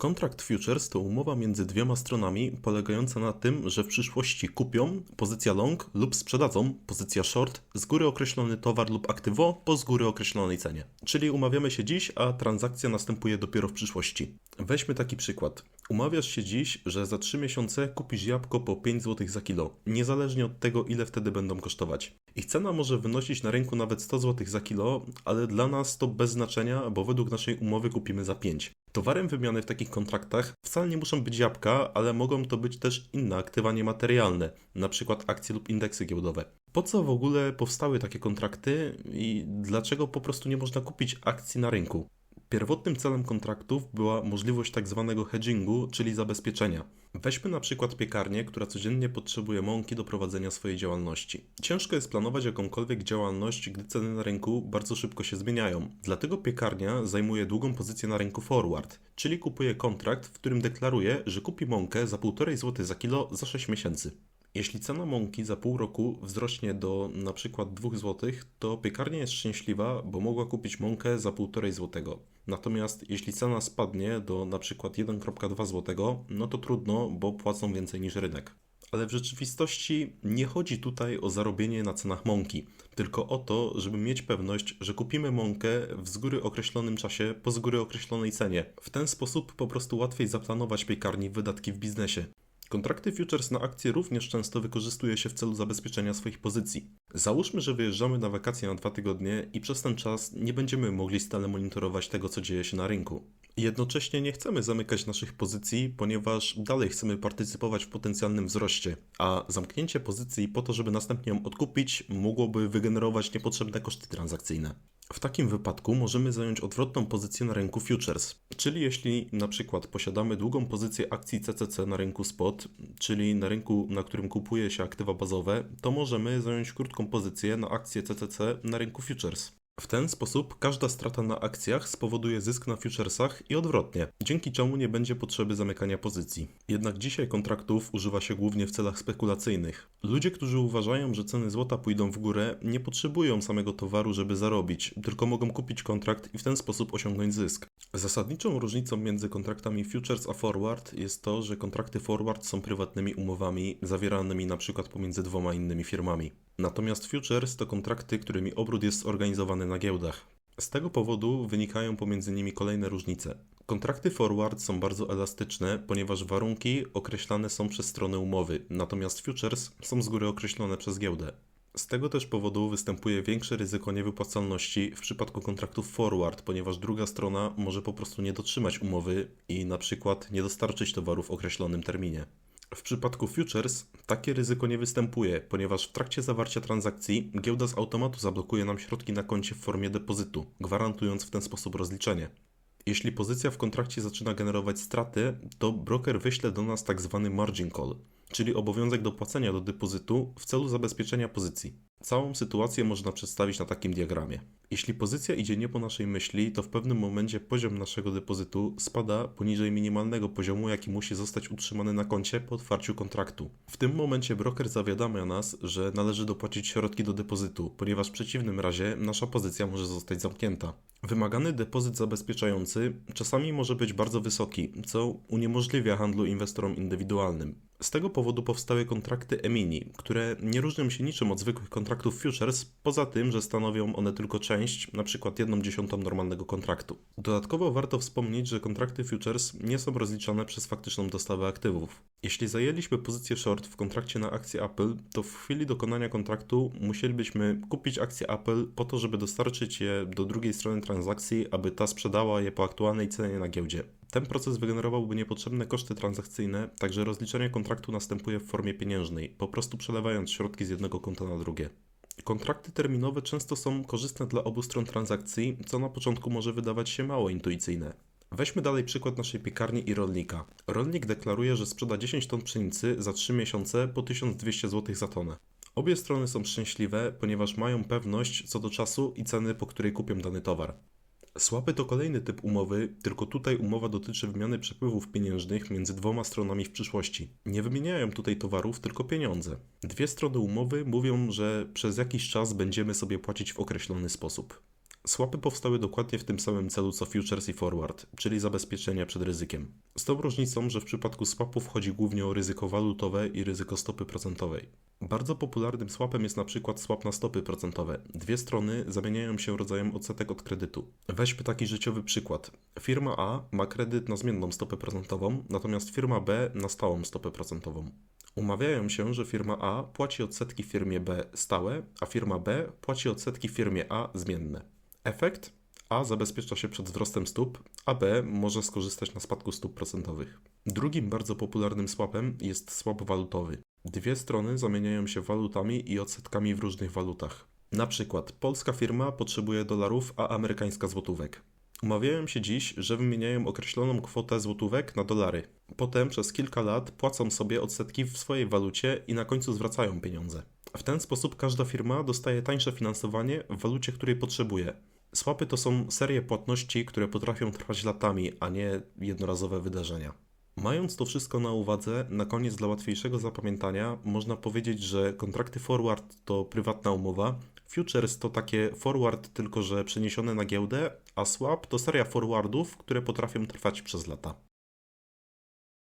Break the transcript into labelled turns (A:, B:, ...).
A: Kontrakt futures to umowa między dwiema stronami polegająca na tym, że w przyszłości kupią pozycja long lub sprzedadzą pozycja short z góry określony towar lub aktywo po z góry określonej cenie. Czyli umawiamy się dziś, a transakcja następuje dopiero w przyszłości. Weźmy taki przykład. Umawiasz się dziś, że za 3 miesiące kupisz jabłko po 5 zł za kilo, niezależnie od tego, ile wtedy będą kosztować. Ich cena może wynosić na rynku nawet 100 zł za kilo, ale dla nas to bez znaczenia, bo według naszej umowy kupimy za 5. Towarem wymiany w takich kontraktach wcale nie muszą być jabłka, ale mogą to być też inne aktywa niematerialne, np. akcje lub indeksy giełdowe. Po co w ogóle powstały takie kontrakty i dlaczego po prostu nie można kupić akcji na rynku? Pierwotnym celem kontraktów była możliwość tak zwanego hedgingu, czyli zabezpieczenia. Weźmy na przykład piekarnię, która codziennie potrzebuje mąki do prowadzenia swojej działalności. Ciężko jest planować jakąkolwiek działalność, gdy ceny na rynku bardzo szybko się zmieniają. Dlatego piekarnia zajmuje długą pozycję na rynku forward, czyli kupuje kontrakt, w którym deklaruje, że kupi mąkę za 1,5 zł za kilo za 6 miesięcy. Jeśli cena mąki za pół roku wzrośnie do na przykład 2 zł, to piekarnia jest szczęśliwa, bo mogła kupić mąkę za 1,5 zł. Natomiast jeśli cena spadnie do na przykład 1,2 zł, no to trudno, bo płacą więcej niż rynek. Ale w rzeczywistości nie chodzi tutaj o zarobienie na cenach mąki, tylko o to, żeby mieć pewność, że kupimy mąkę w z góry określonym czasie po z góry określonej cenie. W ten sposób po prostu łatwiej zaplanować piekarni wydatki w biznesie. Kontrakty futures na akcje również często wykorzystuje się w celu zabezpieczenia swoich pozycji. Załóżmy, że wyjeżdżamy na wakacje na dwa tygodnie i przez ten czas nie będziemy mogli stale monitorować tego, co dzieje się na rynku. Jednocześnie nie chcemy zamykać naszych pozycji, ponieważ dalej chcemy partycypować w potencjalnym wzroście, a zamknięcie pozycji po to, żeby następnie ją odkupić, mogłoby wygenerować niepotrzebne koszty transakcyjne. W takim wypadku możemy zająć odwrotną pozycję na rynku futures. Czyli jeśli na przykład posiadamy długą pozycję akcji CCC na rynku spot, czyli na rynku, na którym kupuje się aktywa bazowe, to możemy zająć krótką pozycję na akcję CCC na rynku futures. W ten sposób każda strata na akcjach spowoduje zysk na futuresach i odwrotnie, dzięki czemu nie będzie potrzeby zamykania pozycji. Jednak dzisiaj kontraktów używa się głównie w celach spekulacyjnych. Ludzie, którzy uważają, że ceny złota pójdą w górę, nie potrzebują samego towaru, żeby zarobić, tylko mogą kupić kontrakt i w ten sposób osiągnąć zysk. Zasadniczą różnicą między kontraktami futures a forward jest to, że kontrakty forward są prywatnymi umowami zawieranymi przykład pomiędzy dwoma innymi firmami. Natomiast futures to kontrakty, którymi obrót jest zorganizowany na giełdach. Z tego powodu wynikają pomiędzy nimi kolejne różnice. Kontrakty forward są bardzo elastyczne, ponieważ warunki określane są przez stronę umowy, natomiast futures są z góry określone przez giełdę. Z tego też powodu występuje większe ryzyko niewypłacalności w przypadku kontraktów forward, ponieważ druga strona może po prostu nie dotrzymać umowy i na przykład nie dostarczyć towaru w określonym terminie. W przypadku futures takie ryzyko nie występuje, ponieważ w trakcie zawarcia transakcji giełda z automatu zablokuje nam środki na koncie w formie depozytu, gwarantując w ten sposób rozliczenie. Jeśli pozycja w kontrakcie zaczyna generować straty, to broker wyśle do nas tak zwany margin call, czyli obowiązek dopłacenia do depozytu w celu zabezpieczenia pozycji. Całą sytuację można przedstawić na takim diagramie. Jeśli pozycja idzie nie po naszej myśli, to w pewnym momencie poziom naszego depozytu spada poniżej minimalnego poziomu, jaki musi zostać utrzymany na koncie po otwarciu kontraktu. W tym momencie broker zawiadamia nas, że należy dopłacić środki do depozytu, ponieważ w przeciwnym razie nasza pozycja może zostać zamknięta. Wymagany depozyt zabezpieczający czasami może być bardzo wysoki, co uniemożliwia handlu inwestorom indywidualnym. Z tego powodu powstały kontrakty E-mini, które nie różnią się niczym od zwykłych kontraktów futures, poza tym, że stanowią one tylko część, np. 1 dziesiątą normalnego kontraktu. Dodatkowo warto wspomnieć, że kontrakty futures nie są rozliczane przez faktyczną dostawę aktywów. Jeśli zajęliśmy pozycję short w kontrakcie na akcję Apple, to w chwili dokonania kontraktu musielibyśmy kupić akcje Apple po to, żeby dostarczyć je do drugiej strony transakcji, aby ta sprzedała je po aktualnej cenie na giełdzie. Ten proces wygenerowałby niepotrzebne koszty transakcyjne, także rozliczenie kontraktu następuje w formie pieniężnej, po prostu przelewając środki z jednego konta na drugie. Kontrakty terminowe często są korzystne dla obu stron transakcji, co na początku może wydawać się mało intuicyjne. Weźmy dalej przykład naszej piekarni i rolnika. Rolnik deklaruje, że sprzeda 10 ton pszenicy za 3 miesiące po 1200 zł za tonę. Obie strony są szczęśliwe, ponieważ mają pewność co do czasu i ceny, po której kupią dany towar. Słaby to kolejny typ umowy, tylko tutaj umowa dotyczy wymiany przepływów pieniężnych między dwoma stronami w przyszłości. Nie wymieniają tutaj towarów, tylko pieniądze. Dwie strony umowy mówią, że przez jakiś czas będziemy sobie płacić w określony sposób. Swapy powstały dokładnie w tym samym celu co futures i forward, czyli zabezpieczenia przed ryzykiem. Z tą różnicą, że w przypadku swapów chodzi głównie o ryzyko walutowe i ryzyko stopy procentowej. Bardzo popularnym swapem jest na przykład swap na stopy procentowe. Dwie strony zamieniają się rodzajem odsetek od kredytu. Weźmy taki życiowy przykład. Firma A ma kredyt na zmienną stopę procentową, natomiast firma B na stałą stopę procentową. Umawiają się, że firma A płaci odsetki firmie B stałe, a firma B płaci odsetki firmie A zmienne. Efekt? A zabezpiecza się przed wzrostem stóp, a B może skorzystać na spadku stóp procentowych. Drugim bardzo popularnym swapem jest swap walutowy. Dwie strony zamieniają się walutami i odsetkami w różnych walutach. Na przykład polska firma potrzebuje dolarów, a amerykańska złotówek. Umawiają się dziś, że wymieniają określoną kwotę złotówek na dolary. Potem przez kilka lat płacą sobie odsetki w swojej walucie i na końcu zwracają pieniądze. W ten sposób każda firma dostaje tańsze finansowanie w walucie, której potrzebuje. Swapy to są serie płatności, które potrafią trwać latami, a nie jednorazowe wydarzenia. Mając to wszystko na uwadze, na koniec dla łatwiejszego zapamiętania można powiedzieć, że kontrakty forward to prywatna umowa, futures to takie forward tylko że przeniesione na giełdę, a swap to seria forwardów, które potrafią trwać przez lata.